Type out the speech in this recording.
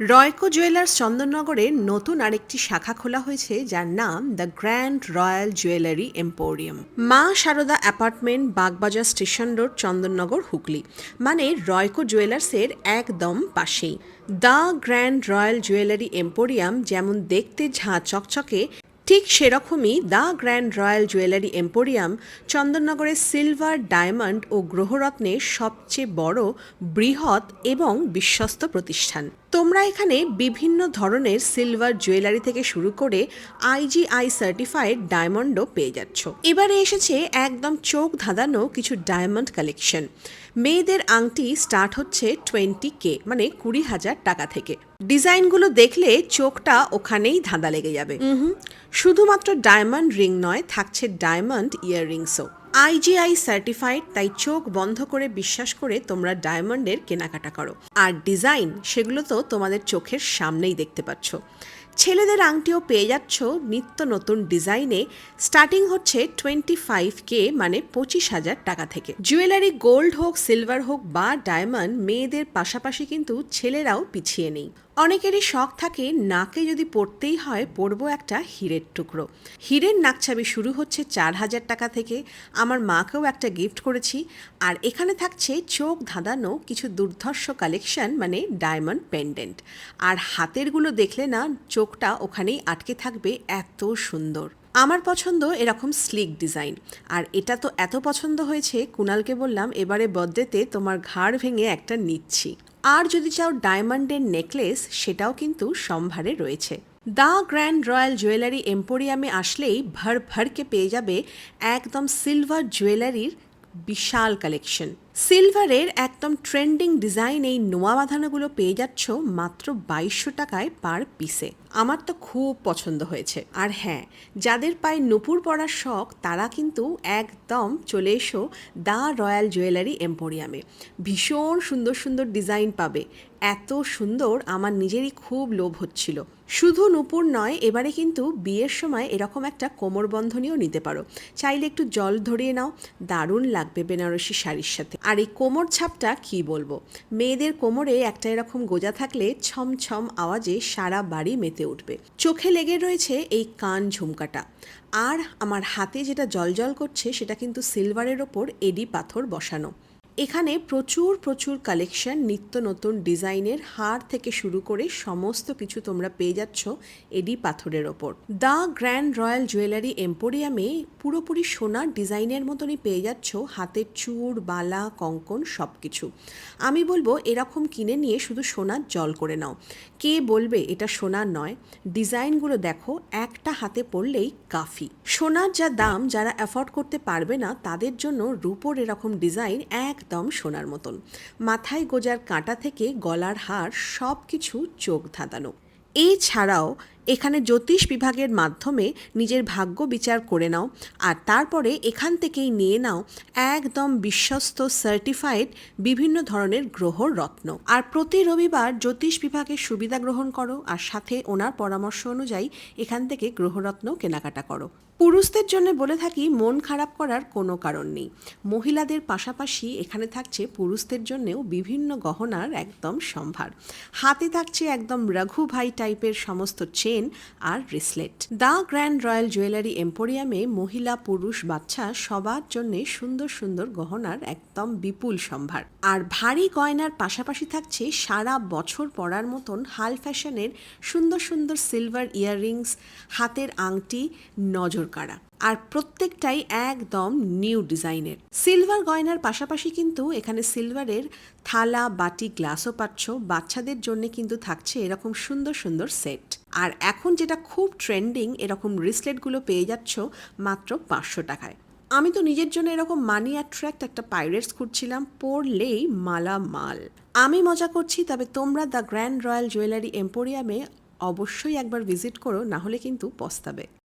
Royco jewellers চন্দননগরে নতুন আরেকটি শাখা খোলা হয়েছে, যার নাম the grand royal jewellery emporium. Maa Sarada apartment Bagbazar station road, Chandannagar, Hooghly. মানে রয়কো জুয়েলার্সের একদম পাশেই। The grand royal jewellery emporium যেমন দেখতে ঝাঁ চকচকে ঠিক সেরকমই the grand royal jewellery emporium চন্দননগরের silver diamond ও গ্রহরত্নের সবচেয়ে বড়, বৃহৎ এবং বিশ্বস্ত প্রতিষ্ঠান। তোমরা এখানে বিভিন্ন ধরনের সিলভার জুয়েলারি থেকে শুরু করে আইজিআই সার্টিফাইড ডায়মন্ডও পেয়ে যাচ্ছ। এবারে এসেছে একদম চোখ ধাঁধানো কিছু ডায়মন্ড কালেকশন। মেয়েদের আংটি স্টার্ট হচ্ছে টোয়েন্টি কে মানে কুড়ি হাজার টাকা থেকে। ডিজাইনগুলো দেখলে চোখটা ওখানেই ধাঁধা লেগে যাবে। শুধুমাত্র ডায়মন্ড রিং নয় থাকছে ডায়মন্ড ইয়াররিংসও। আইজিআই সার্টিফাইড তাই চোখ বন্ধ করে বিশ্বাস করে তোমরা ডায়মন্ডের কেনাকাটা করো। আর ডিজাইন সেগুলো তো তোমাদের চোখের সামনেই দেখতে পাচ্ছ। ছেলেদের আংটিও পেয়ে যাচ্ছ নিত্য নতুন ডিজাইনে। স্টার্টিং হচ্ছে টোয়েন্টি ফাইভ কে মানে পঁচিশ হাজার টাকা থেকে। জুয়েলারি গোল্ড হোক, সিলভার হোক বা ডায়মন্ড, মেয়েদের পাশাপাশি কিন্তু ছেলেরাও পিছিয়ে নেই। অনেকেরই শখ থাকে, নাকে যদি পড়তেই হয়, পরবো একটা হীরের টুকরো। হীরের নাকছাবি শুরু হচ্ছে চার হাজার টাকা থেকে। আমার মাকেও একটা গিফট করেছি। আর এখানে থাকছে চোখ ধাঁধানো কিছু দুর্ধর্ষ কালেকশন মানে ডায়মন্ড পেন্ডেন্ট। আর হাতেরগুলো দেখলে না চোখটা ওখানেই আটকে থাকবে এত সুন্দর। আমার পছন্দ এরকম স্লিক ডিজাইন আর এটা তো এত পছন্দ হয়েছে কুনালকে বললাম, এবারে বার্থডেতে তোমার ঘাড় ভেঙে একটা নিচ্ছি। আর যদি চাও ডায়মন্ডের নেকলেস সেটাও কিন্তু সম্ভারে রয়েছে। দ্য গ্র্যান্ড রয়্যাল জুয়েলারি এম্পোরিয়ামে আসলেই ভর ভরকে পেয়ে যাবে একদম সিলভার জুয়েলারির বিশাল কালেকশন সিলভারের একদম ট্রেন্ডিং ডিজাইন এই নোয়া বাঁধানোগুলো পেয়ে যাচ্ছ মাত্র বাইশশো টাকায় পার পিসে আমার তো খুব পছন্দ হয়েছে। আর হ্যাঁ যাদের পায়ে নুপুর পরার শখ, তারা কিন্তু একদম চলে এসো দ্য রয়্যাল জুয়েলারি এম্পোরিয়ামে। ভীষণ সুন্দর সুন্দর ডিজাইন পাবে। এত সুন্দর আমার নিজেরই খুব লোভ হচ্ছিল। শুধু নুপুর নয়, এবারে কিন্তু বিয়ের সময় এরকম একটা কোমর বন্ধনীও নিতে পারো। চাইলে একটু জল ধরিয়ে নাও। দারুণ লাগবে বেনারসি শাড়ির সাথে। আর এই কোমর ছাপটা কি বলব? মেয়েদের কোমরে একটা এরকম গোজা থাকলে ছম ছম আওয়াজে সারা বাড়ি মেতে উঠবে। চোখে লেগে রয়েছে এই কান ঝুমকাটা। আর আমার হাতে যেটা জলজল করছে সেটা কিন্তু সিলভারের ওপর এডি পাথর বসানো। এখানে প্রচুর প্রচুর কালেকশন নিত্য নতুন ডিজাইনের হার থেকে শুরু করে সমস্ত কিছু তোমরা পেয়ে যাচ্ছ এডি পাথরের ওপর। দ্য গ্র্যান্ড রয়্যাল জুয়েলারি এম্পোরিয়ামে পুরোপুরি সোনার ডিজাইনের মতনই পেয়ে যাচ্ছ হাতের চূড় বালা, কঙ্কন সব কিছু আমি বলব এরকম কিনে নিয়ে শুধু সোনার জল করে নাও। কে বলবে এটা সোনার নয়? ডিজাইনগুলো দেখো, একটা হাতে পড়লেই কাফি। সোনার যা দাম যারা অ্যাফোর্ড করতে পারবে না, তাদের জন্য রূপোর এরকম ডিজাইন একদম সোনার মতন। মাথায় গোজার কাঁটা থেকে গলার হার সব কিছু চোখ ধাঁধানো। এছাড়াও এখানে জ্যোতিষ বিভাগের মাধ্যমে নিজের ভাগ্য বিচার করে নাও আর তারপরে এখান থেকেই নিয়ে নাও একদম বিশ্বস্ত সার্টিফাইড বিভিন্ন ধরনের গ্রহর রত্ন। আর প্রতি রবিবার জ্যোতিষ বিভাগের সুবিধা গ্রহণ করো আর সাথে ওনার পরামর্শ অনুযায়ী এখান থেকে গ্রহরত্ন কেনাকাটা করো। পুরুষদের জন্য বলে থাকি, মন খারাপ করার কোনো কারণ নেই। মহিলাদের পাশাপাশি এখানে থাকছে পুরুষদের জন্যেও বিভিন্ন গহনার একদম সম্ভার। হাতে থাকছে একদম রঘু ভাই টাইপের সমস্ত chain R bracelet the grand royal jewellery এম্পোরিয়ামে মহিলা পুরুষ বাচ্চা সবার জন্য সুন্দর সুন্দর গহনার একদম বিপুল সম্ভার। আর ভারী গয়নার পাশাপাশি থাকছে সারা বছর পরার মতন হাল ফ্যাশনের সুন্দর সুন্দর সিলভার ইয়াররিংস হাতের আংটি নজর কাড়া আর প্রত্যেকটাই একদম নিউ ডিজাইনের। সিলভার গয়নার পাশাপাশি কিন্তু এখানে সিলভারের থালা, বাটি, গ্লাসও পাচ্ছ। বাচ্চাদের জন্য কিন্তু থাকছে এরকম সুন্দর সুন্দর সেট। আর এখন যেটা খুব ট্রেন্ডিং, এরকম রিসলেটগুলো পেয়ে যাচ্ছ মাত্র পাঁচশো টাকায়। আমি তো নিজের জন্য এরকম মানি অ্যাট্রাক্ট একটা পাইরেটস খুঁজছিলাম, পরলেই মালা মাল আমি মজা করছি, তবে তোমরা দ্য গ্র্যান্ড রয়্যাল জুয়েলারি এম্পোরিয়ামে অবশ্যই একবার ভিজিট করো, না হলে কিন্তু পস্তাবে।